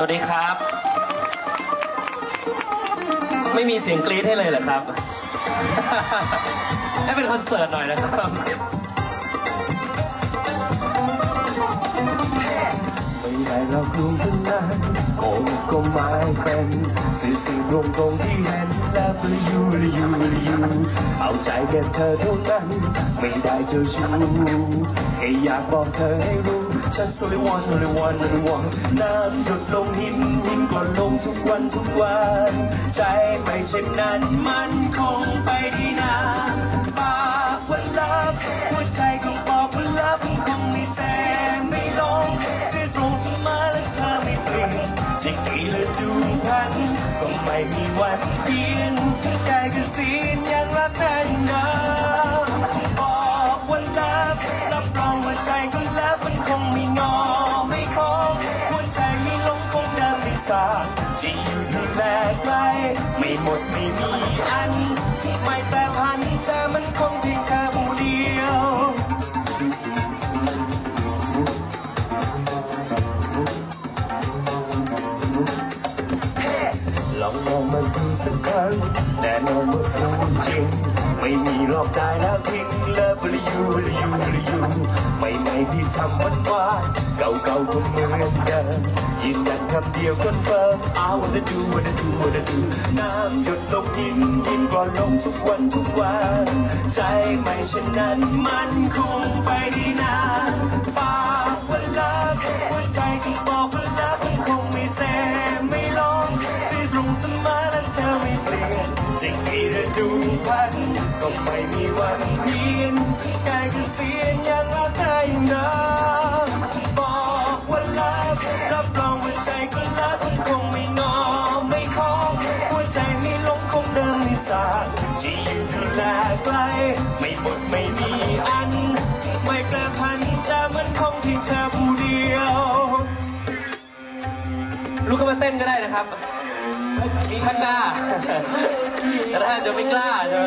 สวัสดีครับ ไม่มีเสียงกรี๊ดให้เลยเหรอครับ ให้เป็นคอนเสิร์ตหน่อยนะครับไม่ได้หลอกลวงทั้งนั้นโกงก็ไม่เป็นสื่อสื่อตรงตรงที่เห็นแล้วฟลยูลยูลยูเอาใจแก่เธอเท่านั้น ไม่ได้เจ้าชู้แค่อยากบอกเธอให้รู้ ฉัน only one only one only one น้ำหยดลงหินหินก็ลงทุกวันทุกวัน ใจไม่เช่นนั้นมันคงไปได้นาปากว่าลับหัวใจก็บอกว่าลับคงไม่แสงไม่ลงซื่อตรงสมอและเธอไม่เปลี่ยนจะกี่ฤดูพันก็ไม่มีวันเปลี่ยนใจก็สิ้ จะอยู่ดูแลใกลไม่หมดไม่มีอัน ที่ไม่แปรพันใจมันคงทิ้งเธอผู้เดียว ลองมองมันดูสักครั้งแน่นอนว่าพูจริง ไม่มีหลอกได้แล้วทิ้ง เลิฟหรือยูหรือยูหรือยูไม่ไม่ที่ทำวันวานเก่าเก่าๆก็เหมือนเดิมยืนยันคำเดียวคอนเฟิร์ม I wanna do wanna do wanna do น้ำหยดลงหินหินก็ลงทุกวันทุกวัน ใจไม่เช่นนั้นมันคงไปได้นานปากว่ารักหัวใจก็บอกว่ารักคงไม่แสไม่ลงที่ตรงเสมอและเธอไม่เปลี่ยนจะกี่ฤดูพันก็ไม่มีวันเพียน จะอยู่ดูแลกล ไม่หมดไม่มีอัน ไม่แปรพันจะมันคงที่เธอผู้เดียว ลุกขึ้นมาเต้นก็ได้นะครับ มีข้ากล้าแต่ถ้าจะไม่กล้าใช่ไหม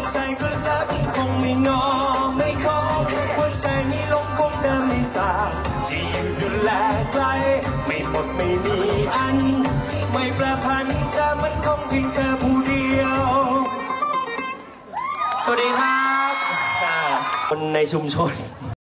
วใจก็รักคงไม่งอไม่ขอหัวใจนี้ลงคงเดินไม่สาจะอยู่ดูแลใกล ไม่หมดไม่มีอัน ไม่ประพันจะมันคงเพียงเธอผู้เดียว สวัสดีครับคนในชุมชน